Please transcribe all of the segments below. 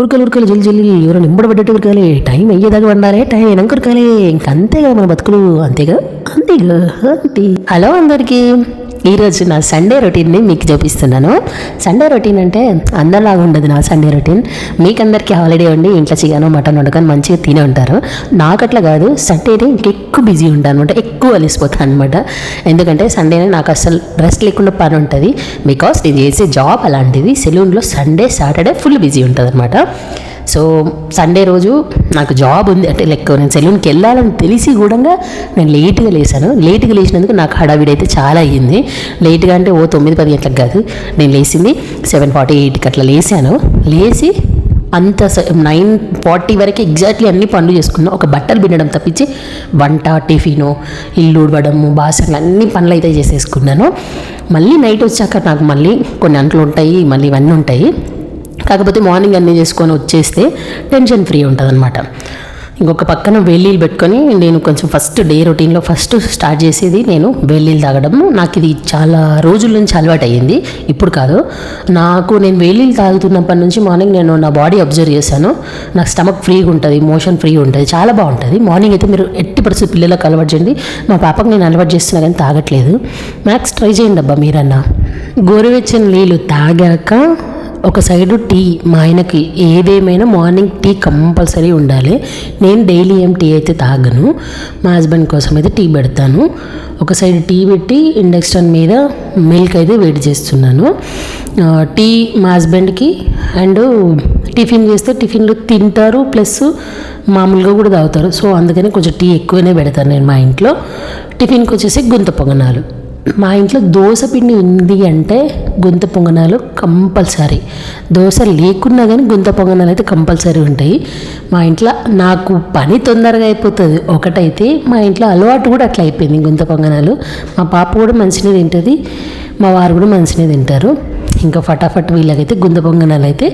ఉరకలు ఉరకలు జల్లి జల్లి ఎవరు నింబడబడ్డట్టు ఉరకాలి. టైం అయ్యేదాకా వండాలి టైం అయినాక ఉరకాలి. ఇంక అంతేగా మన బతుకులు. అంతేగా? అంతేగా? అంతే హలో అందరికీ. ఈరోజు నా సండే రొటీన్ని మీకు చూపిస్తున్నాను. సండే రొటీన్ అంటే అందరిలాగా ఉండదు నా సండే రొటీన్ మీకందరికీ హాలిడే ఉండి ఇంట్లో చికెన్ మటన్ వండుకొని మంచిగా తినే ఉంటారు. నాకు అట్లా కాదు సండేనే ఇంకెక్కువ బిజీ ఉంటాను అనమాట. ఎక్కువ అలిసిపోతాను అనమాట. ఎందుకంటే సండేనే నాకు అసలు రెస్ట్ లేకుండా పని ఉంటుంది. బికాస్ నేను చేసే జాబ్ అలాంటిది సెలూన్లో సండే సాటర్డే ఫుల్ బిజీ ఉంటుంది అనమాట సో సండే రోజు నాకు జాబ్ ఉంది. అంటే లెక్క నేను సెలూన్కి వెళ్ళాలని తెలిసి కూడా నేను లేట్గా లేసాను. లేట్గా లేచినందుకు నాకు హడావిడి అయితే చాలా అయ్యింది. లేట్గా అంటే ఓ తొమ్మిది పది గంటలకు కాదు. నేను లేచింది సెవెన్ ఫార్టీ ఎయిట్కి అట్లా లేసాను. లేచి అంత నైన్ ఫార్టీ వరకు ఎగ్జాక్ట్లీ అన్ని పనులు చేసుకున్నాం. ఒక బట్టలు పిండడం తప్పించి వంట టిఫిను ఇల్లు ఉడవడము బాసనలు అన్ని పనులు అయితే చేసేసుకున్నాను. మళ్ళీ నైట్ వచ్చాక నాకు మళ్ళీ కొన్ని అంట్లు ఉంటాయి మళ్ళీ ఇవన్నీ ఉంటాయి. కాకపోతే మార్నింగ్ అన్నీ చేసుకొని వచ్చేస్తే టెన్షన్ ఫ్రీ ఉంటుందన్నమాట. ఇంకొక పక్కన వేలీలు పెట్టుకొని నేను కొంచెం ఫస్ట్ డే రొటీన్లో ఫస్ట్ స్టార్ట్ చేసేది నేను వేలీలు తాగడం. నాకు ఇది చాలా రోజుల నుంచి అలవాటు అయ్యింది ఇప్పుడు కాదు. నాకు నేను వేలీలు తాగుతున్నప్పటి నుంచి మార్నింగ్ నేను నా బాడీ అబ్జర్వ్ చేశాను. నాకు స్టమక్ ఫ్రీగా ఉంటుంది మోషన్ ఫ్రీ ఉంటుంది చాలా బాగుంటుంది. మార్నింగ్ అయితే మీరు ఎట్టి పరిస్థితి పిల్లలకు అలవాటు చేయండి. మా పాపకు నేను అలవాటు చేస్తున్నా కానీ తాగట్లేదు. మ్యాక్స్ ట్రై చేయండి అబ్బా మీరన్నా. గోరువెచ్చని నీళ్ళు తాగాక ఒక సైడు టీ మా ఆయనకి ఏదేమైనా మార్నింగ్ టీ కంపల్సరీ ఉండాలి. నేను డైలీ ఏం టీ అయితే తాగను. మా హస్బెండ్ కోసం అయితే టీ పెడతాను. ఒక సైడ్ టీ పెట్టి ఇండక్షన్ మీద మిల్క్ అయితే వేడి చేస్తున్నాను. టీ మా హస్బెండ్కి అండ్ టిఫిన్ చేస్తే టిఫిన్లు తింటారు. ప్లస్ మామూలుగా కూడా తాగుతారు. సో అందుకని కొంచెం టీ ఎక్కువనే పెడతాను నేను మా ఇంట్లో. టిఫిన్కి వచ్చేసి గుంత పొంగనాలు. మా ఇంట్లో దోశ పిండి ఉంది అంటే గుంత పొంగనాలు కంపల్సరీ. దోశ లేకున్నా కానీ గుంత పొంగనాలు అయితే కంపల్సరీ ఉంటాయి. మా ఇంట్లో నాకు పని తొందరగా అయిపోతుంది. ఒకటైతే మా ఇంట్లో అలవాటు కూడా అట్లా అయిపోయింది గుంత పొంగనాలు. మా పాప కూడా మంచినే తింటుంది మా వారు కూడా మంచినే తింటారు. ఇంకా ఫటాఫట్ వీళ్ళకైతే గుంత పొంగనాలు అయితే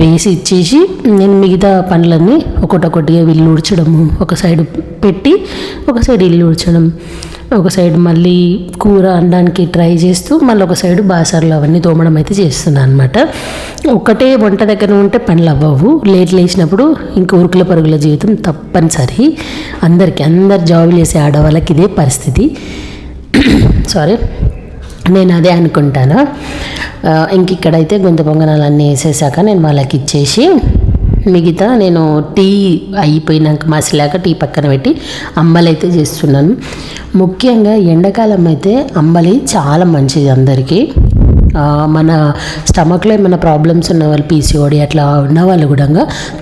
వేసి ఇచ్చేసి నేను మిగతా పనులన్నీ ఒకటొకటిగా వీళ్ళు ఊడ్చడము ఒక సైడ్ పెట్టి ఒక సైడ్ ఇల్లు ఊడ్చడం ఒక సైడ్ మళ్ళీ కూర అనడానికి ట్రై చేస్తూ మళ్ళీ ఒక సైడ్ బాసర్లు అవన్నీ తోమడం అయితే చేస్తున్నాను అనమాట ఒకటే వంట దగ్గర ఉంటే పనులు అవ్వవు. లేట్ లేచినప్పుడు ఇంక ఉరుకుల పరుగుల జీవితం తప్పనిసరి. అందరికీ అందరు జాబులు చేసే ఆడవాళ్ళకి ఇదే పరిస్థితి. సారీ నేను అదే అనుకుంటాను. ఇంక ఇక్కడైతే గుంత పొంగనాలు అన్నీ వేసేసాక నేను వాళ్ళకి ఇచ్చేసి మిగతా నేను టీ అయిపోయినాక మసిలాక టీ పక్కన పెట్టి అంబలైతే అయితే చేస్తున్నాను. ముఖ్యంగా ఎండాకాలం అయితే అంబలి చాలా మంచిది అందరికీ. మన స్టమక్లో ఏమైనా ప్రాబ్లమ్స్ ఉన్న వాళ్ళు పీసీఓడి అట్లా ఉన్న వాళ్ళు కూడా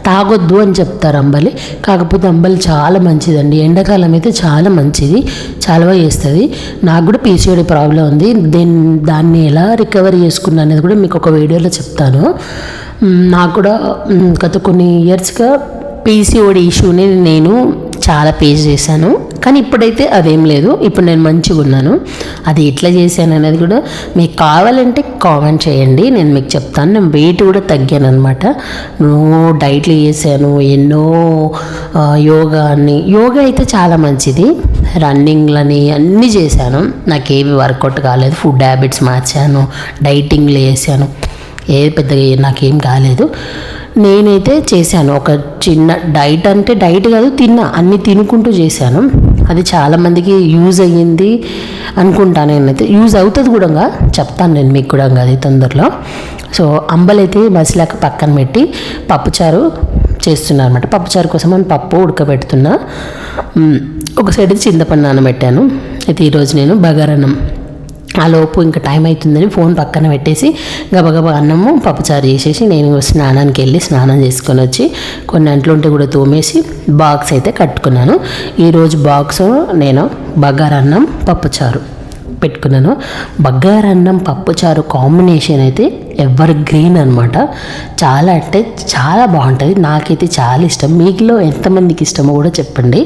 తాగొద్దు అని చెప్తారు అంబలి. కాకపోతే అంబలి చాలా మంచిదండి. ఎండాకాలం అయితే చాలా మంచిది. చాలా చేస్తుంది. నాకు కూడా పీసీఓడి ప్రాబ్లం ఉంది. దీన్ని దాన్ని ఎలా రికవరీ చేసుకున్నా అనేది కూడా మీకు ఒక వీడియోలో చెప్తాను. నాకు కూడా గత కొన్ని ఇయర్స్గా పీసీఓడి ఇష్యూని నేను చాలా ఫేస్ చేశాను. కానీ ఇప్పుడైతే అదేం లేదు. ఇప్పుడు నేను మంచిగా ఉన్నాను. అది ఎట్లా చేశాను అనేది కూడా మీకు కావాలంటే కామెంట్ చేయండి. నేను మీకు చెప్తాను. నేను వెయిట్ కూడా తగ్గాను అనమాట ఎన్నో డైట్లు చేశాను. ఎన్నో యోగా అని. యోగా అయితే చాలా మంచిది. రన్నింగ్లని అన్నీ చేశాను. నాకేమి వర్కౌట్ కాలేదు. ఫుడ్ హ్యాబిట్స్ మార్చాను. డైటింగ్లు చేశాను. ఏది పెద్దగా నాకేం కాలేదు. నేనైతే చేశాను. ఒక చిన్న డైట్ అంటే డైట్ కాదు తిన్నా. అన్ని తినుకుంటూ చేశాను. అది చాలామందికి యూజ్ అయ్యింది అనుకుంటాను నేనైతే. యూజ్ అవుతుంది కూడా చెప్తాను నేను మీకు కూడా అది తొందరలో. సో అంబలైతే మసిలాక పక్కన పెట్టి పప్పుచారు చేస్తున్నాను అనమాట పప్పుచారు కోసం నేను పప్పు ఉడకబెడుతున్నా. ఒక సైడ్ చింతపండు నానబెట్టాను. అయితే ఈరోజు నేను బగారన్నం ఆ లోపు ఇంకా టైం అవుతుందని ఫోన్ పక్కన పెట్టేసి గబగబా అన్నము పప్పుచారు చేసేసి నేను స్నానానికి వెళ్ళి స్నానం చేసుకొని వచ్చి కొన్ని అంట్లు ఉంటే కూడా తోమేసి బాక్స్ అయితే కట్టుకున్నాను. ఈరోజు బాక్స్ నేను బగారన్నం పప్పుచారు పెట్టుకున్నాను. బగారన్నం పప్పుచారు కాంబినేషన్ అయితే ఎవర్ గ్రీన్ అనమాట చాలా అంటే చాలా బాగుంటుంది. నాకైతే చాలా ఇష్టం. మీకులో ఎంతమందికి ఇష్టమో కూడా చెప్పండి.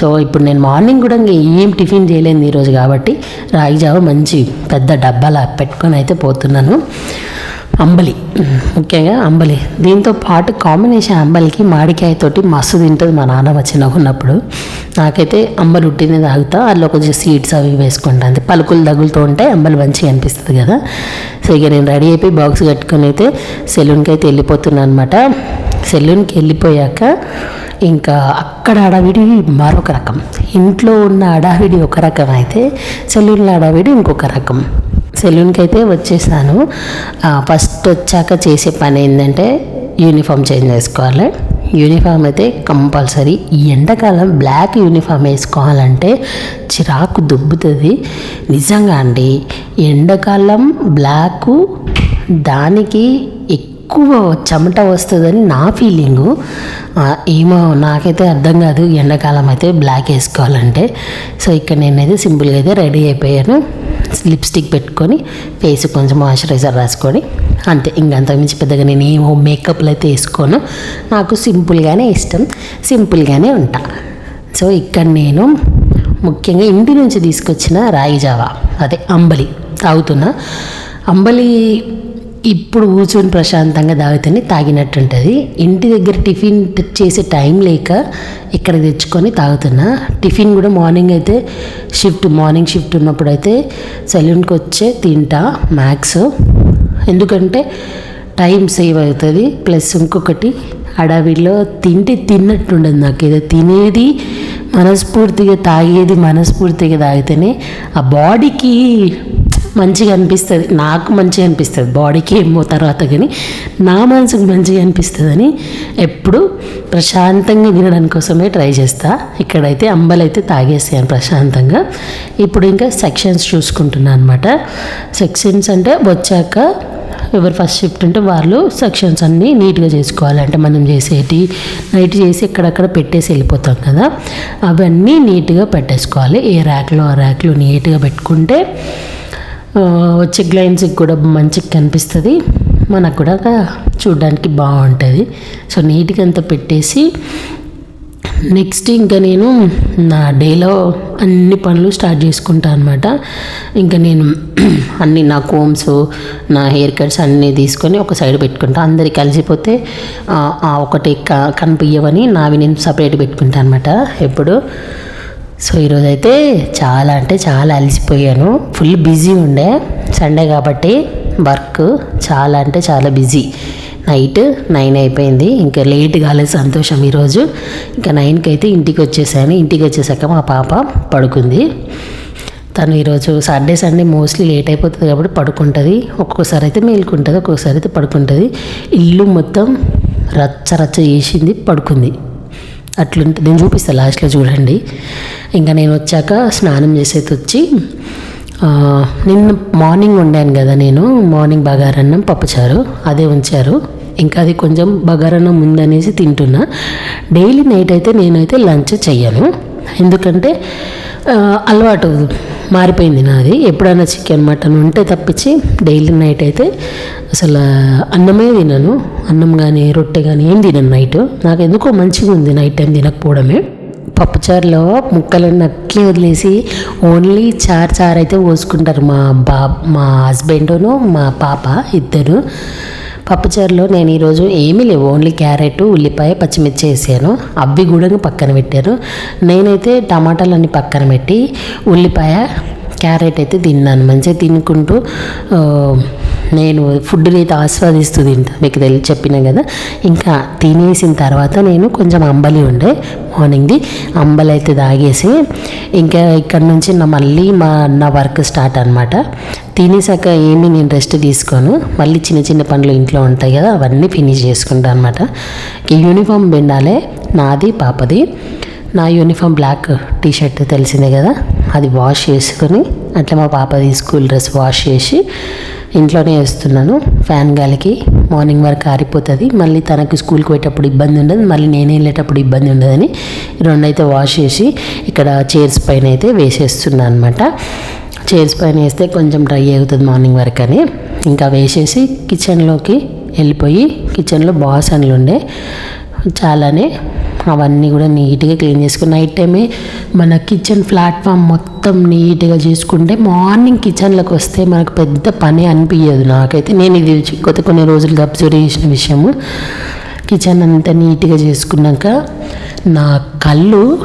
సో ఇప్పుడు నేను మార్నింగ్ కూడా ఇంకా ఏం టిఫిన్ చేయలేదు ఈరోజు కాబట్టి రాగి జావ మంచి పెద్ద డబ్బాలా పెట్టుకొని అయితే పోతున్నాను. అంబలి. ముఖ్యంగా అంబలి. దీంతో పాటు కాంబినేషన్ అంబలికి మామిడికాయతోటి మస్తు తింటుంది మా నాన్న వచ్చిన ఉన్నప్పుడు. నాకైతే అంబలి ఉట్టినే తాగుతా అందులో కొంచెం సీడ్స్ అవి వేసుకుంటాను అంతే పలుకులు తగులుతూ ఉంటే అంబలి మంచిగా అనిపిస్తుంది కదా. సో ఇక నేను రెడీ అయిపోయి బాక్స్ కట్టుకొని అయితే సెలూన్కి అయితే వెళ్ళిపోతున్నాను అనమాట సెలూన్కి వెళ్ళిపోయాక ఇంకా అక్కడ అడవిడి మరొక రకం. ఇంట్లో ఉన్న అడావిడి ఒక రకం అయితే సెలూన్లో అడావిడి ఇంకొక రకం. సెలూన్కి అయితే వచ్చేసాను ఫస్ట్ వచ్చాక చేసే పని ఏంటంటే యూనిఫామ్ చేంజ్ చేసుకోవాలి. యూనిఫామ్ అయితే కంపల్సరీ ఈ ఎండాకాలం బ్లాక్ యూనిఫామ్ వేసుకోవాలంటే చిరాకు దుబ్బుతుంది. నిజంగా అండి ఎండాకాలం బ్లాకు దానికి ఎక్కువ చెమట వస్తుందని నా ఫీలింగు. ఏమో నాకైతే అర్థం కాదు ఎండాకాలం అయితే బ్లాక్ వేసుకోవాలంటే. సో ఇక్కడ నేనైతే సింపుల్గా అయితే రెడీ అయిపోయాను. లిప్స్టిక్ పెట్టుకొని ఫేస్ కొంచెం మాయిశ్చరైజర్ రాసుకొని అంతే. ఇంకంత మించి పెద్దగా నేను ఏమో మేకప్లు అయితే వేసుకోను. నాకు సింపుల్గానే ఇష్టం. సింపుల్గానే ఉంటా. సో ఇక్కడ నేను ముఖ్యంగా ఇంటి నుంచి తీసుకొచ్చిన రాగి జావా అదే అంబలి తాగుతున్నా. అంబలి ఇప్పుడు కూర్చొని ప్రశాంతంగా తాగితేనే తాగినట్టు ఉంటుంది ఇంటి దగ్గర టిఫిన్ చేసే టైం లేక ఇక్కడ తెచ్చుకొని తాగుతున్నా. టిఫిన్ కూడా మార్నింగ్ అయితే షిఫ్ట్ మార్నింగ్ షిఫ్ట్ ఉన్నప్పుడు అయితే సెలూన్కి వచ్చే తింటా మ్యాక్స్. ఎందుకంటే టైం సేవ్ అవుతుంది. ప్లస్ ఇంకొకటి అడవిలో తింటే తిన్నట్టుండదు నాకు. ఏదో తినేది మనస్ఫూర్తిగా తాగేది మనస్ఫూర్తిగా తాగితేనే ఆ బాడీకి మంచిగా అనిపిస్తుంది. నాకు మంచిగా అనిపిస్తుంది. బాడీకి ఏమో తర్వాత కానీ నా మనసుకు మంచిగా అనిపిస్తుందని ఎప్పుడు ప్రశాంతంగా వినడం కోసమే ట్రై చేస్తా. ఇక్కడైతే అంబలైతే తాగేసాను ప్రశాంతంగా. ఇప్పుడు ఇంకా సెక్షన్స్ చూసుకుంటున్నాను అనమాట సెక్షన్స్ అంటే వచ్చాక ఎవరు ఫస్ట్ షిఫ్ట్ ఉంటే వాళ్ళు సెక్షన్స్ అన్నీ నీట్గా చేసుకోవాలి. అంటే మనం చేసేటి నైట్ చేసి ఎక్కడక్కడ పెట్టేసి వెళ్ళిపోతాం కదా. అవన్నీ నీట్గా పెట్టేసుకోవాలి. ఏ ర్యాక్లో ఆ ర్యాక్లో నీట్గా పెట్టుకుంటే వచ్చే గ్లైన్స్కి కూడా మంచిగా కనిపిస్తుంది. మనకు కూడా చూడడానికి బాగుంటుంది. సో నీట్గా అంతా పెట్టేసి నెక్స్ట్ ఇంకా నేను నా డేలో అన్ని పనులు స్టార్ట్ చేసుకుంటాను అనమాట ఇంకా నేను అన్ని నా కోమ్స్ నా హెయిర్ కట్స్ అన్నీ తీసుకొని ఒక సైడ్ పెట్టుకుంటా. అందరికి కలిసిపోతే ఆ ఒకటి క- కనిపించవని నావి నేను సపరేట్ పెట్టుకుంటాను అనమాట ఎప్పుడు? సో ఈరోజు అయితే చాలా అంటే చాలా అలసిపోయాను. ఫుల్ బిజీ ఉండే. సండే కాబట్టి వర్క్ చాలా అంటే చాలా బిజీ నైట్ నైన్ అయిపోయింది. ఇంకా లేట్ కాలేదు సంతోషం ఈరోజు. ఇంకా నైన్కి అయితే ఇంటికి వచ్చేసాను. ఇంటికి వచ్చేసాక మా పాప పడుకుంది. తను ఈరోజు సాటర్డే సండే మోస్ట్లీ లేట్ అయిపోతుంది కాబట్టి పడుకుంటుంది. ఒక్కొక్కసారి అయితే మేలుకుంటుంది ఒక్కొక్కసారి అయితే పడుకుంటుంది. ఇల్లు మొత్తం రచ్చ రచ్చ చేసింది పడుకుంది. అట్లుంటే నేను చూపిస్తాను లాస్ట్లో చూడండి. ఇంకా నేను వచ్చాక స్నానం చేసేది వచ్చి నిన్న మార్నింగ్ వండాను కదా నేను మార్నింగ్ బగారన్నం పప్పుచారు అదే ఉంచారు ఇంకా అది కొంచెం బగారన్నం ఉందనేసి తింటున్నా. డైలీ నైట్ అయితే నేనైతే లంచ్ చెయ్యను. ఎందుకంటే అలవాటు మారిపోయింది నాది. ఎప్పుడైనా చికెన్ మటన్ ఉంటే తప్పించి డైలీ నైట్ అయితే అసలు అన్నమే తినను. అన్నం కానీ రొట్టె కానీ ఏం తినను నైట్. నాకు ఎందుకో మంచిగా ఉంది నైట్ టైం తినకపోవడమే. పప్పుచారులో ముక్కలన్నీ అట్లే వదిలేసి ఓన్లీ చార్ చార్ అయితే పోసుకుంటారు మా బా మా హస్బెండును మా పాప ఇద్దరు. పప్పుచారులో నేను ఈరోజు ఏమీ లేవు. ఓన్లీ క్యారెట్ ఉల్లిపాయ పచ్చిమిర్చి వేసాను. అవి కూడా పక్కన పెట్టాను. నేనైతే టమాటాలన్నీ పక్కన పెట్టి ఉల్లిపాయ క్యారెట్ అయితే తిన్నాను. మంచిగా తినుకుంటూ నేను ఫుడ్ని అయితే ఆస్వాదిస్తూ తింటా మీకు తెలిసి చెప్పినా కదా. ఇంకా తినేసిన తర్వాత నేను కొంచెం అంబలి ఉండే మార్నింగ్ది అంబలి అయితే తాగేసి ఇంకా ఇక్కడ నుంచి నా మళ్ళీ మా నా వర్క్ స్టార్ట్ అనమాట తినేసాక ఏమీ నేను రెస్ట్ తీసుకోను. మళ్ళీ చిన్న చిన్న పనులు ఇంట్లో ఉంటాయి కదా అవన్నీ ఫినిష్ చేసుకుంటాను అనమాట యూనిఫామ్ పిండాలే నాది పాపది. నా యూనిఫామ్ బ్లాక్ టీషర్ట్ తెలిసిందే కదా అది వాష్ చేసుకొని అట్లా మా పాపది స్కూల్ డ్రెస్ వాష్ చేసి ఇంట్లోనే వేస్తున్నాను ఫ్యాన్ గాలికి మార్నింగ్ వరకు ఆరిపోతుంది. మళ్ళీ తనకు స్కూల్కి పోయేటప్పుడు ఇబ్బంది ఉండదు. మళ్ళీ నేను వెళ్ళేటప్పుడు ఇబ్బంది ఉండదని రెండైతే వాష్ చేసి ఇక్కడ చైర్స్ పైన అయితే వేసేస్తున్నాను అనమాట చైర్స్ పైన వేస్తే కొంచెం డ్రై అవుతుంది మార్నింగ్ వరకు అని. ఇంకా వేసేసి కిచెన్లోకి వెళ్ళిపోయి కిచెన్లో బాసన్లు ఉండే చాలానే అవన్నీ కూడా నీట్గా క్లీన్ చేసుకుని నైట్ టైమే మన కిచెన్ ప్లాట్ఫామ్ మొత్తం నీట్గా చేసుకుంటే మార్నింగ్ కిచెన్లోకి వస్తే మనకు పెద్ద పని అనిపించదు నాకైతే నేను ఇది కొత్త కొన్ని రోజులుగా అబ్జర్వ్ చేసిన విషయము. కిచెన్ అంతా నీట్గా చేసుకున్నాక నా కళ్ళు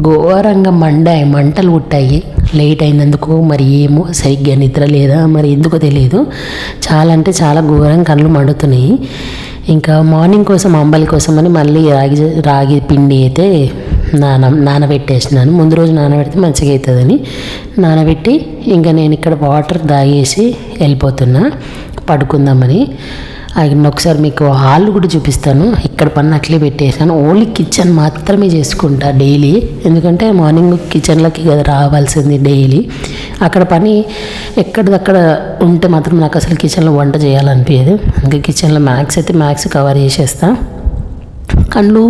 ఘోరంగా మండాయి మంటలు పుట్టాయి. లేట్ అయినందుకు మరి ఏమో సరిగ్గా నిద్ర లేదా మరి ఎందుకో తెలియదు చాలా అంటే చాలా ఘోరంగా కళ్ళు మండుతున్నాయి. ఇంకా మార్నింగ్ కోసం అంబలి కోసం అని మళ్ళీ రాగి రాగి పిండి అయితే నాన నానబెట్టేసినాను. ముందు రోజు నానబెడితే మంచిగా అవుతుందని నానబెట్టి ఇంకా నేను ఇక్కడ వాటర్ దాగేసి వెళ్ళిపోతున్నా పడుకుందామని. ఆయన ఒకసారి మీకు హాల్ కూడా చూపిస్తాను. ఇక్కడ పని అట్లే పెట్టేసాను ఓన్లీ కిచెన్ మాత్రమే చేసుకుంటా డైలీ. ఎందుకంటే మార్నింగ్ కిచెన్లోకి కదా రావాల్సింది డైలీ. అక్కడ పని ఎక్కడిదక్కడ ఉంటే మాత్రం నాకు అసలు కిచెన్లో వంట చేయాలనిపించదు. అందుకే కిచెన్లో మ్యాక్స్ అయితే మ్యాక్స్ కవర్ చేసేస్తా. కళ్ళు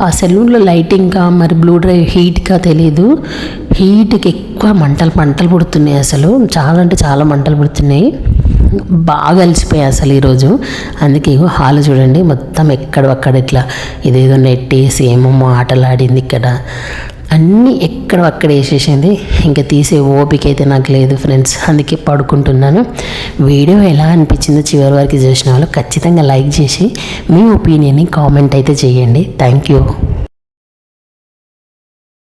ఆ సెలూన్లో లైటింగ్గా మరి బ్లూ డ్రైవ్ హీట్గా తెలియదు హీట్కి ఎక్కువ మంటలు మంటలు పుడుతున్నాయి అసలు. చాలా అంటే చాలా మంటలు పుడుతున్నాయి. బాగా అలసిపోయాయి అసలు ఈరోజు. అందుకే ఇగో హాల్ చూడండి మొత్తం ఎక్కడక్కడ ఇట్లా ఇదేదో నెట్టేసి ఏమో ఆటలాడింది ఇక్కడ. అన్నీ ఎక్కడ అక్కడ వేసేసింది. ఇంకా తీసే ఓపిక అయితే నాకు లేదు ఫ్రెండ్స్ అందుకే పడుకుంటున్నాను. వీడియో ఎలా అనిపించిందో చివరి వరకు చూసిన వాళ్ళు ఖచ్చితంగా లైక్ చేసి మీ ఒపీనియన్ని కామెంట్ అయితే చేయండి. Thank you.